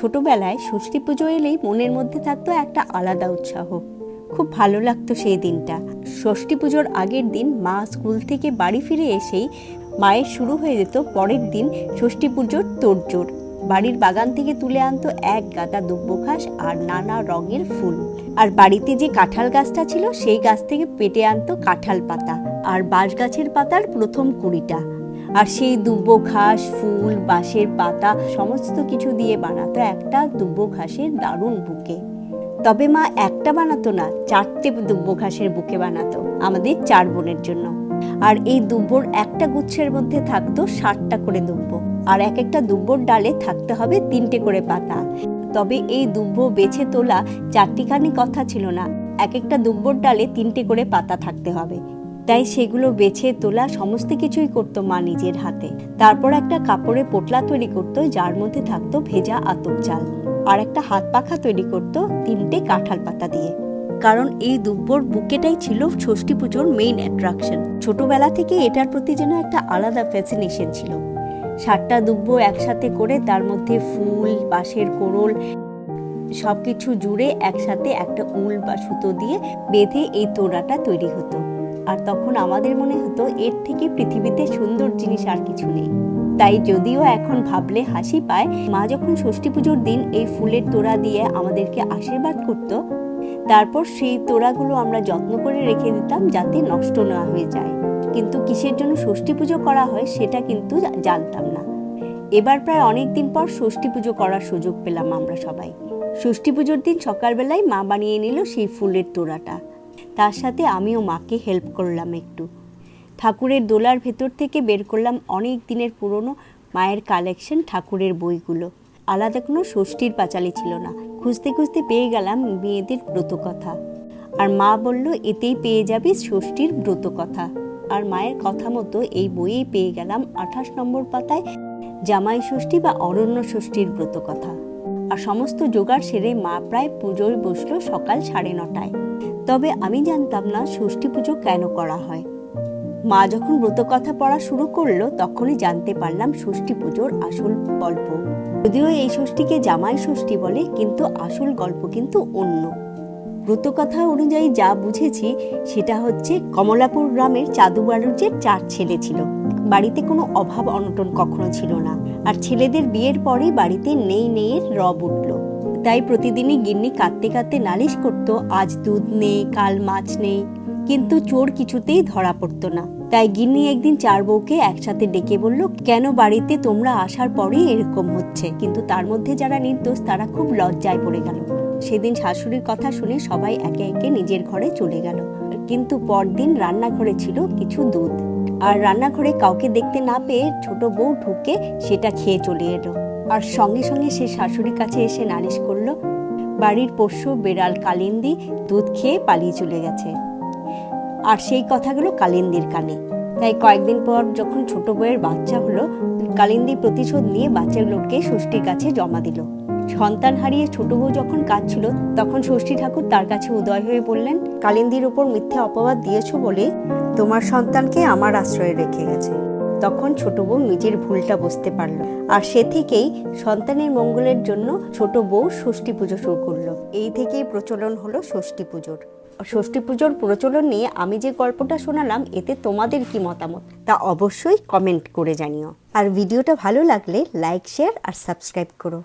ছোটবেলায় ষষ্ঠী পুজো এলেই মনের মধ্যে থাকতো একটা আলাদা উৎসাহ। খুব ভালো লাগতো সেই দিনটা। ষষ্ঠী পুজোর আগের দিন মা স্কুল থেকে বাড়ি ফিরে এসেই মায়ের শুরু হয়ে যেত পরের দিন ষষ্ঠী পুজোর তোড়জোড়। বাড়ির বাগান থেকে তুলে আনতো এক গাদা দুব্বো ঘাস আর নানা রঙের ফুল। আর বাড়িতে যে কাঁঠাল গাছটা ছিল, সেই গাছ থেকে পেটে আনতো কাঁঠাল পাতা। আর বাঁশ গাছের পাতার প্রথম কুড়িটা। আর সেই দুব্বো ঘাস ফুল, বাঁশের পাতা, সমস্ত কিছু দিয়ে বানাতো একটা দুব্বো ঘাসের দারুণ বুকে। তবে মা একটা বানাতো না, চারটে দুব্বো ঘাসের বুকে বানাতো আমাদের চার বোনের জন্য। আর এই দুব্বর একটা গুচ্ছের মধ্যে থাকতো ষাটটা করে দুব্বো। আর এক একটা দুব্বর ডালে থাকতে হবে তিনটে করে পাতা। তবে এই দুব্ব বেছে তোলা চারটিখানি কথা ছিল না, এক একটা দুব্বর ডালে তিনটে করে পাতা থাকতে হবে। তাই সেগুলো বেছে তোলা সমস্ত কিছুই করতো মা নিজের হাতে। তারপর একটা কাপড়ে পোটলা তৈরি করতো, যার মধ্যে থাকতো ভেজা আতপ চাল। আর একটা হাত পাখা তৈরি করতো তিনটে কাঁঠাল পাতা দিয়ে। কারণ এই দুব্বর বুকেটাই ছিল ষষ্ঠী পুজোর মেইন অ্যাট্রাকশন ছোটবেলা থেকে এটার প্রতি যেন একটা আলাদা ফ্যাসিনেশন ছিল। সাতটা দুব্ব একসাথে করে তার মধ্যে ফুল, বাঁশের কোরল সব কিছু জুড়ে একসাথে একটা উল বা সুতো দিয়ে বেঁধে এই তোড়াটা তৈরি হতো। আর তখন আমাদের মনে হতো, এর থেকে পৃথিবীতে সুন্দর জিনিস আর কিছু নেই। তাই যদিও এখন ভাবলে হাসি পায়, মা যখন ষষ্ঠী পুজোর দিন এই ফুলের তোড়া দিয়ে আমাদেরকে আশীর্বাদ করতো, তারপর সেই তোড়াগুলো আমরা যত্ন করে রেখে দিতাম যাতে নষ্ট না হয়ে যায়। কিন্তু কিসের জন্য ষষ্ঠী পুজো করা হয় সেটা কিন্তু জানতাম না। এবার প্রায় অনেক দিন পর ষষ্ঠী পুজো করার সুযোগ পেলাম আমরা সবাই। ষষ্ঠী পুজোর দিন সকালবেলায় মা বানিয়ে নিল সেই ফুলের তোড়াটা। তার সাথে আমিও মাকে হেল্প করলাম একটু। ঠাকুরের দোলার ভেতর থেকে বের করলাম অনেক দিনের পুরনো মায়ের কালেকশন ঠাকুরের বইগুলো। আলাদা কোনো ষষ্ঠীর পাঁচালি ছিল না। খুঁজতে খুঁজতে পেয়ে গেলাম মেয়েদের ব্রতকথা। আর মা বলল, এতেই পেয়ে যাবি ষষ্ঠীর ব্রতকথা। আর মায়ের কথা মতো এই বইয়ে পেয়ে গেলাম আঠাশ নম্বর পাতায় জামাই ষষ্ঠী বা অরণ্য ষষ্ঠীর ব্রতকথা। আর সমস্ত জোগাড় সেরে মা প্রায় পুজোয় বসল সকাল সাড়ে নটায়। তবে আমি জানতাম না ষষ্ঠী পুজো কেন করা হয়। মা যখন ব্রতকথা পড়া শুরু করল, তখনই জানতে পারলাম ষষ্ঠী পুজোর আসল গল্প। যদিও এই ষষ্ঠীকে জামাই ষষ্ঠী বলে, কিন্তু আসল গল্প কিন্তু অন্য। ব্রতকথা অনুযায়ী যা বুঝেছি, সেটা হচ্ছে কমলাপুর গ্রামের চাদুবাড়ুজের চার ছেলে ছিল, বাড়িতে কোনো অভাব অনটন কখনো ছিল না। আর ছেলেদের বিয়ের পরে বাড়িতে নেই নেইয়ের রব উঠল। তাই প্রতিদিনই গিন্নি কাঁদতে কাঁদতে নালিশ করত, আজ দুধ নেই, কাল মাছ নেই। কিন্তু চোর কিছুতেই ধরা পড়তো না। তাই গিন্নি একদিন চার বউকে একসাথে ডেকে বলল, কেন বাড়িতে তোমরা আসার পরেই এরকম হচ্ছে? কিন্তু তার মধ্যে যারা নির্দোষ, তারা খুব লজ্জায় পড়ে গেল। সেদিন শাশুড়ির কথা শুনে সবাই একে একে নিজের ঘরে চলে গেল। কিন্তু পরদিন রান্নাঘরে ছিল কিছু দুধ। আর রান্নাঘরে কাউকে দেখতে না পেয়ে ছোট বউ ঢুকে সেটা খেয়ে চলে এলো। আর সঙ্গে সঙ্গে সে শাশুড়ির কাছে এসে নালিশ করল, বাড়ির পোষ্য বেড়াল, কালিন্দি দুধ খেয়ে পালিয়ে চলে গেছে। আর সেই কথাগুলো কালিন্দির কানে। তাই কয়েকদিন পর যখন ছোট বউয়ের বাচ্চা হলো, কালিন্দি প্রতিশোধ নিয়ে বাচ্চাগুলোকে ষষ্ঠীর কাছে জমা দিল। সন্তান হারিয়ে ছোট বউ যখন কাঁদছিল, তখন ষষ্ঠী ঠাকুর তার কাছে উদয় হয়ে বললেন, কালিন্দির উপর মিথ্যে অপবাদ দিয়েছ বলে তোমার সন্তানকে আমার আশ্রয়ে রেখে গেছে। তখন ছোট বউ নিজের ভুলটা বুঝতে পারল। আর সে থেকেই সন্তানের মঙ্গলের জন্য ছোট বউ ষষ্ঠী পুজো শুরু করল। এই থেকেই প্রচলন হলো ষষ্ঠী পুজোর। ষষ্ঠী পুজোর প্রচলন নিয়ে আমি যে গল্পটা শোনালাম, এতে তোমাদের কি মতামত, তা অবশ্যই কমেন্ট করে জানিও। আর ভিডিওটা ভালো লাগলে লাইক, শেয়ার আর সাবস্ক্রাইব করো।